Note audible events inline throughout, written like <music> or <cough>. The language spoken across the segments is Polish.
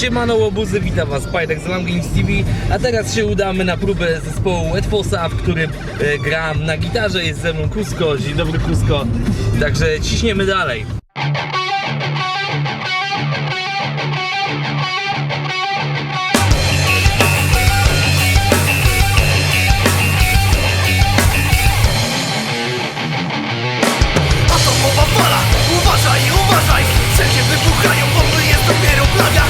Siemano łobuzy, witam was. Spajdak z Lam Games TV A teraz się udamy na próbę zespołu Etfosa, w którym e, gram na gitarze. Jest ze mną Kusko, dzień dobry Kusko. Także ciśniemy dalej. Atomowa fala, uważaj, uważaj. Wszędzie wybuchają bomby, jest dopiero plaga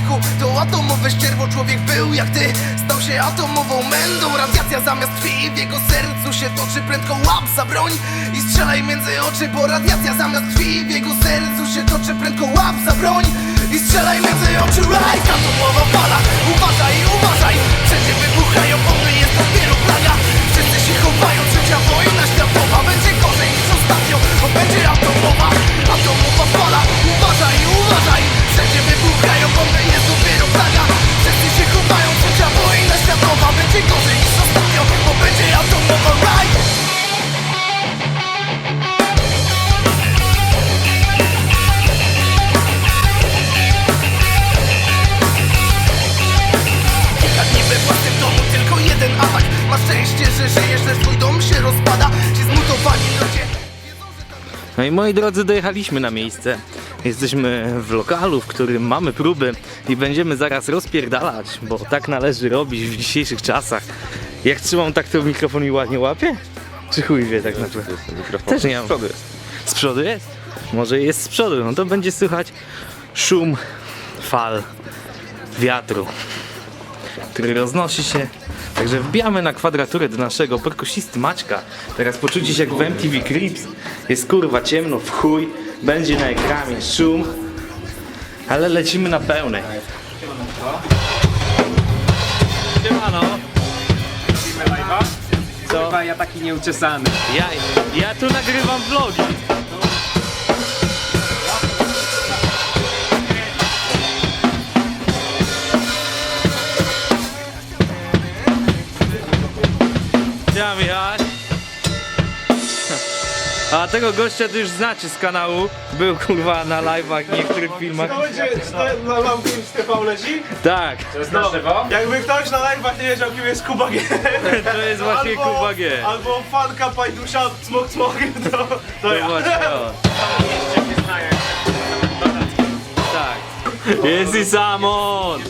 Człowieku, to atomowe ścierwo Człowiek był jak ty, stał się atomową mędą Radiacja zamiast krwi w jego sercu się toczy Prędko łap za broń i strzelaj między oczy Bo radiacja zamiast krwi w jego sercu się toczy Prędko łap za broń i strzelaj między oczy. Right, atomowa fala, uważaj, uważaj. Wszędzie wybuchają bomby, jest dopiero plaga Wszyscy się chowają, trzecia wojna światowa Będzie gorzej niż ostatnio, bo będzie Atomowa moi drodzy, dojechaliśmy na miejsce. Jesteśmy w lokalu, w którym mamy próby i będziemy zaraz rozpierdalać, bo tak należy robić w dzisiejszych czasach. Jak trzymam tak, to mikrofon mi ładnie łapie? Czy chuj wie tak naprawdę? Też nie mam. Z przodu jest. Z przodu jest? Może jest z przodu, no to będzie słychać szum fal wiatru, który roznosi się. Także wbijamy na kwadraturę do naszego perkusisty Maćka. Teraz poczucie się jak w MTV Crips. Jest kurwa ciemno, w chuj. Będzie na ekranie szum. Ale lecimy na pełnej. Siemano. Co? Chyba ja taki nieuczesany. Ja, ja tu nagrywam vlogi. A tego gościa to już znacie z kanału. Był kurwa na live'ach w niektórych filmach. To będzie na Lam Games TV leci? Tak, To jest na żywo? Jakby ktoś na live'ach nie wiedział kim jest Kuba G. to jest właśnie albo, Kuba G. Albo fanka Pajdusia Smok Smok, to, to To ja. właśnie on. Tak. Jest i Samon!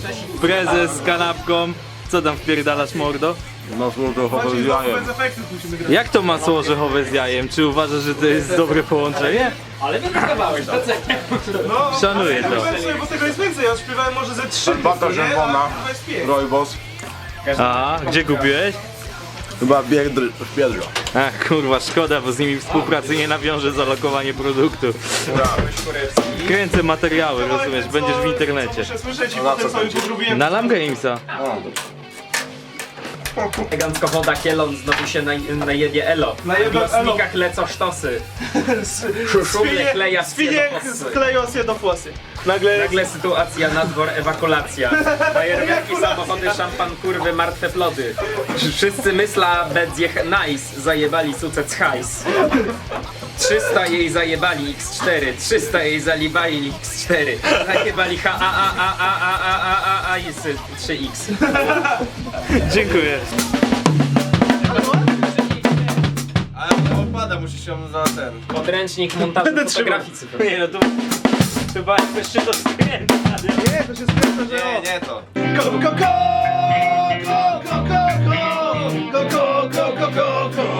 Prezes z kanapką. Co tam wpierdalasz mordo? Bez efektów musimy grać. Jak to masło orzechowe z jajem? Czy uważasz, że to jest dobre połączenie? Ale wydrukowałeś to. No, Szanuję to. Więcej, bo tego jest więcej, ja śpiewałem może ze trzy Herbata nie? czerwona. A chyba jest pięć. Rojbos. A, gdzie kupiłeś? Chyba biedr w Biedrze. Ach, kurwa, szkoda, bo z nimi współpracy nie nawiążę za lokowanie produktu. Kręcę materiały, rozumiesz, będziesz w internecie. Muszę słyszeć i potem sobie tu zrobiłem. Na Lam Gamesa. <laughs> Elegancko woda kielon znowu się naj, najebie elo. Najebie W głosnikach elo. lecą sztosy. <laughs> Szumle kleja Spinie skleją się do włosy. Nagle, Nagle sytuacja, nadwor, ewakulacja. <laughs> Fajerwerki, samochody, szampan, kurwy, martwe plody. Wszyscy mysla bedzjech nice, zajebali sucec hajs. 300 jej zajebali X4, 300 jej zalibali X4. Zajebali H A A A A A A A A A i 3X. Dziękuję. Ale odpada, musisz ją za ten. Podręcznik montażu fotografii cyfrowej. Nie no to... Chyba się to skręca. Nie, to się skręca, że. Nie, nie to. Go, go, go! Go, go, go, go! Go, go, go, go, go, go!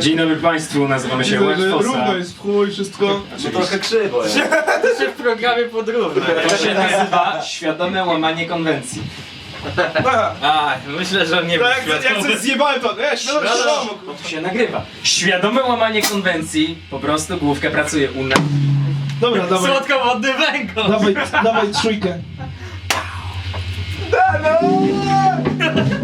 Dzień dobry Państwu, nazywamy się Łęczfosa. Równo jest w chuj, wszystko. Trochę krzywo. <laughs> To się w programie podróbne. To się nazywa świadome łamanie konwencji. A, myślę, że nie był Tak, jak, jak coś zjebałem to, nie, świadomo, świadomo. Bo to się nagrywa. Świadome łamanie konwencji, po prostu główkę pracuje u nas. Dobra, dawaj, Słodkowodny węgorz! dawaj, dawaj trójkę. <laughs>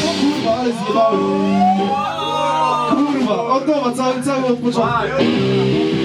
Kurwa, ale zjebałem. Kurwa, od nowa, cały, cały od początku.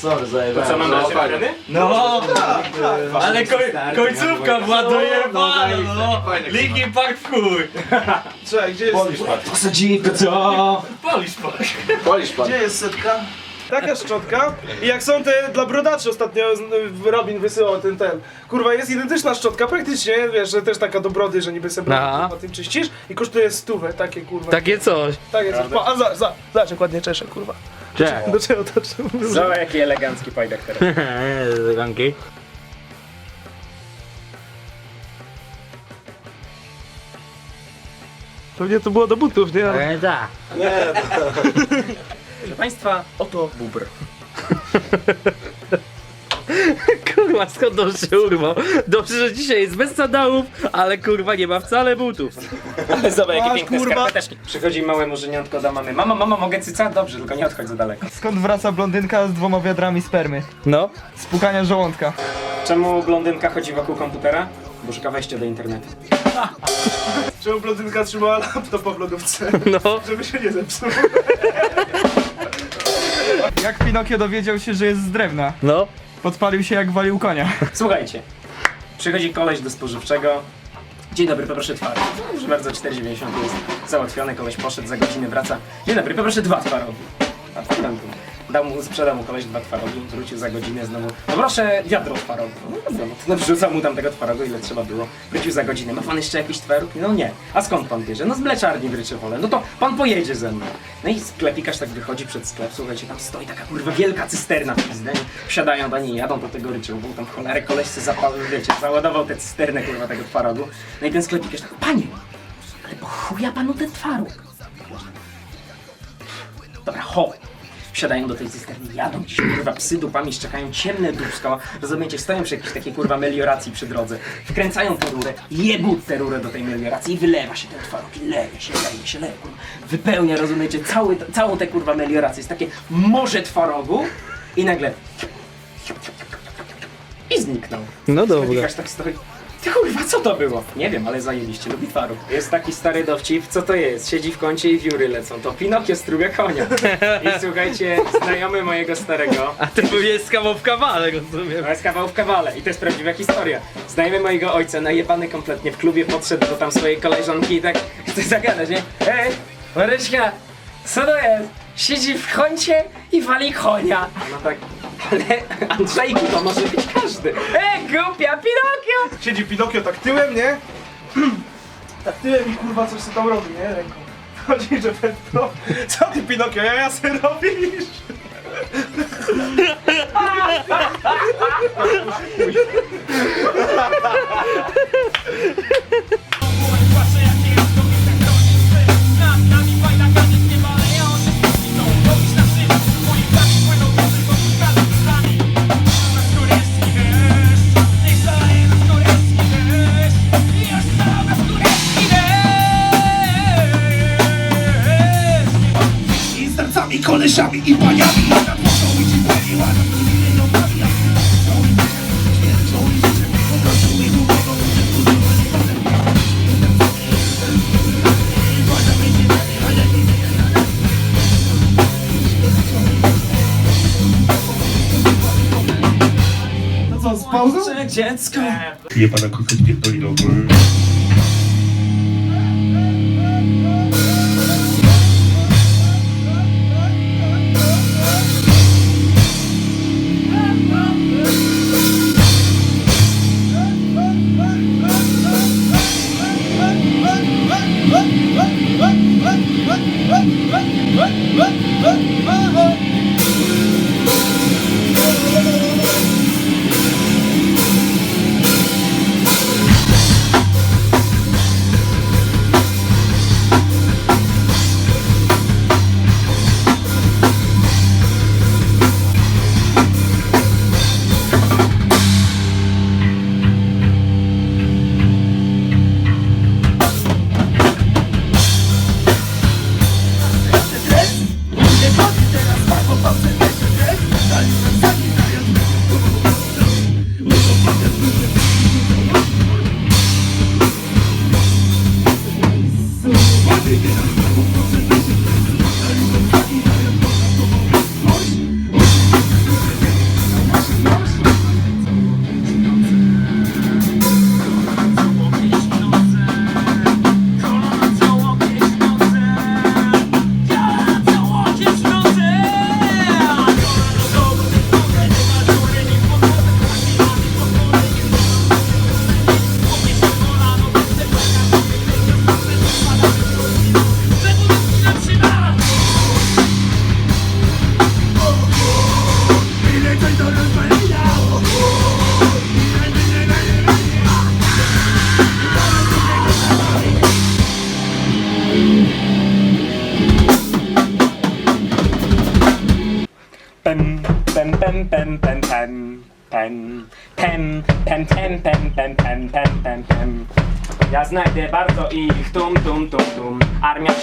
Sorry, zajebałem. Co mam dać refreny? No! Ale koń, końcówka była dojebana, no! Linkin Park w chuj! <laughs> Czekaj, gdzie jest, Posadzimy co? Polisz Park. Polisz pan. gdzie jest setka? Taka szczotka i jak są te dla brodaczy ostatnio Robin wysyłał ten ten. Kurwa jest identyczna szczotka, praktycznie wiesz, że też taka do brody, że niby sobie brody tym czyścisz i kosztuje stówę, takie kurwa. Takie coś. Takie coś. A za, za, zobacz jak ładnie czesze, kurwa. Cześć. Do czego to trzeba? Zobacz jaki elegancki pajdek <laughs> teraz. Ranki. Pewnie to było do butów, nie? Ale... Tak. Proszę Państwa, oto bubr. <laughs> <laughs> Kurwa, skąd on się urwał? Dobrze, że dzisiaj jest bez sandałów, ale kurwa nie ma wcale butów. Ale zobacz jakie A, piękne kurwa. skarpeteczki. Przychodzi małe murzeniątko do mamy. Mama, mama, mogę cyca? Dobrze, tylko nie odchodź za daleko. Skąd wraca blondynka z dwoma wiadrami spermy? No. Z pukania żołądka. Czemu blondynka chodzi wokół komputera? Bo szuka wejścia do internetu. <laughs> Czemu blondynka trzymała laptopa w lodówce? No. Żeby się nie zepsuł. <laughs> Jak Pinokio dowiedział się, że jest z drewna? No. Podpalił się jak walił konia. <laughs> Słuchajcie, przychodzi koleś do spożywczego. Dzień dobry, poproszę twaróg. Proszę bardzo, 4,90 jest załatwione, koleś poszedł, za godzinę wraca. Dzień dobry, poproszę dwa twarogi. A potem dał mu, sprzedał mu koleś dwa twarogi, wrócił za godzinę znowu. No proszę wiadro twarogu. No dobra, no to wrzucał mu tam tego twarogu, ile trzeba było. Wrócił za godzinę. Ma pan jeszcze jakiś twaróg? No nie. A skąd pan bierze? No z mleczarni w Ryczewole. No to pan pojedzie ze mną. No i sklepikarz tak wychodzi przed sklep, słuchajcie, tam stoi taka kurwa wielka cysterna w pizdę. Wsiadają do niej, jadą do tego Ryczewu, tam cholerę koleś se zapał, wiecie, załadował tę cysternę kurwa tego twarogu. No i ten sklepikarz tak, panie, ale po chuja panu ten twaróg? Dobra, ho! Wsiadają do tej cysterny, jadą gdzieś, kurwa, psy dupami szczekają, ciemne dupsko, rozumiecie, stoją przy jakiejś takiej, kurwa, melioracji przy drodze, wkręcają tę rurę, jebą tę rurę do tej melioracji i wylewa się ten twaróg, i leje się, leje się, leje, kurwa. Wypełnia, rozumiecie, cały, całą tę, kurwa, meliorację, jest takie morze twarogu i nagle i zniknął. No dobra. Tak stoi. Ty kurwa, co to było? Nie wiem, ale zajebiście, lubi twaróg. Jest taki stary dowcip, co to jest? Siedzi w kącie i wióry lecą. To Pinokio struga konia. I słuchajcie, znajomy mojego starego, A ty pewnie jest kawał w kawale, rozumiem. to jest kawał w kawale i to jest prawdziwa historia. Znajomy mojego ojca, najebany kompletnie, w klubie podszedł do tam swojej koleżanki i tak chce zagadać, nie? Ej, Maryśka, co to jest? Siedzi w kącie i wali konia. No tak, ale Andrzejku, to może być każdy. Ej, głupia Pinokio! Siedzi Pinokio tak tyłem, nie? Tak tyłem i kurwa coś sobie tam robi, nie? Ręką. Chodzi, że Petro... Co ty Pinokio, ja ja se robisz? <laughs> Dziecko! Je pana pierdolilowy. Pem,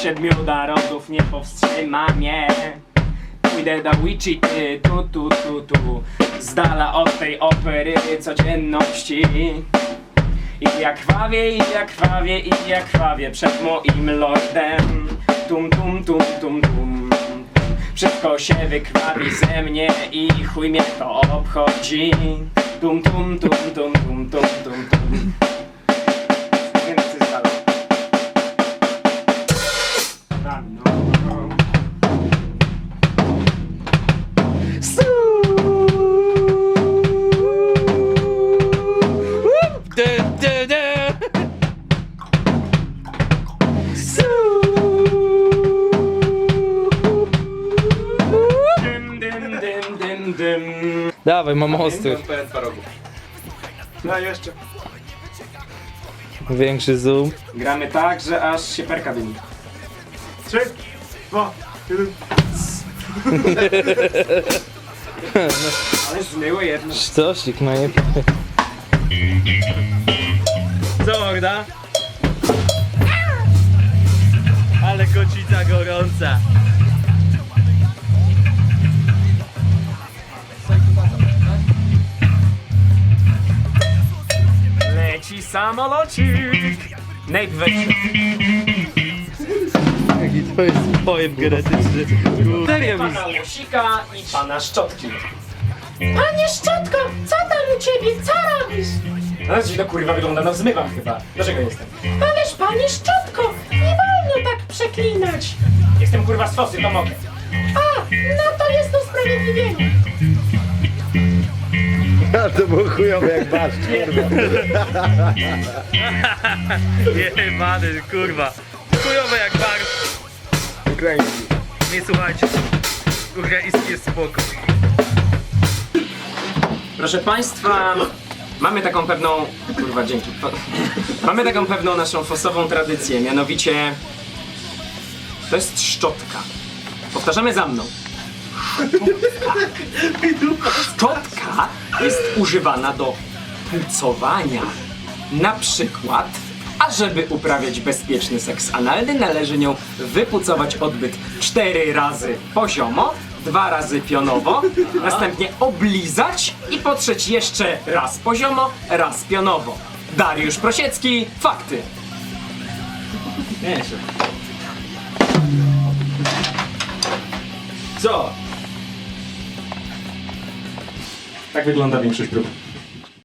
siedmiu narodów nie powstrzyma mnie. Pójdę do Wichity, tu, tu, tu, tu. Z dala od tej opery codzienności. I jak krwawie, i jak krwawie, i jak krwawie przed moim lordem. Tum, tum, tum, tum, tum. Wszystko się wykrwawi ze mnie i chuj mnie to obchodzi. Tum, tum, tum, tum, tum, tum, tum, tum. Dawaj, mam ostry. No jeszcze. Większy zoom. Gramy tak, że aż się perka dymi. Trzy, dwa, jeden. Ale zmyło jedno. Sztosik, no nie Co morda? Ale kocica gorąca. Samolocik. Nate weź. Jaki to jest pojem genetyczny. Serio mi Pana Musika i pana Szczotki. Panie Szczotko, co tam u ciebie? Co robisz? No dziś to kurwa wygląda, no zmywam chyba. Dlaczego jestem? Ależ panie Szczotko, nie wolno tak przeklinać. Jestem kurwa z fosy, to mogę. A, no to jest usprawiedliwienie. Jebany, <laughs> kurwa. Chujowe jak bar. Nie słuchajcie. Ukraiński jest spoko. Proszę Państwa, mamy taką pewną. Kurwa, dzięki. Mamy taką pewną naszą fosową tradycję, mianowicie. To jest szczotka. Powtarzamy za mną. Szczotka jest używana do pucowania. Na przykład, ażeby uprawiać bezpieczny seks analny, należy nią wypucować odbyt cztery razy poziomo, dwa razy pionowo, następnie oblizać i potrzeć jeszcze raz poziomo, raz pionowo. Dariusz Prosiecki, fakty. Nie, Co? Tak wygląda większość prób.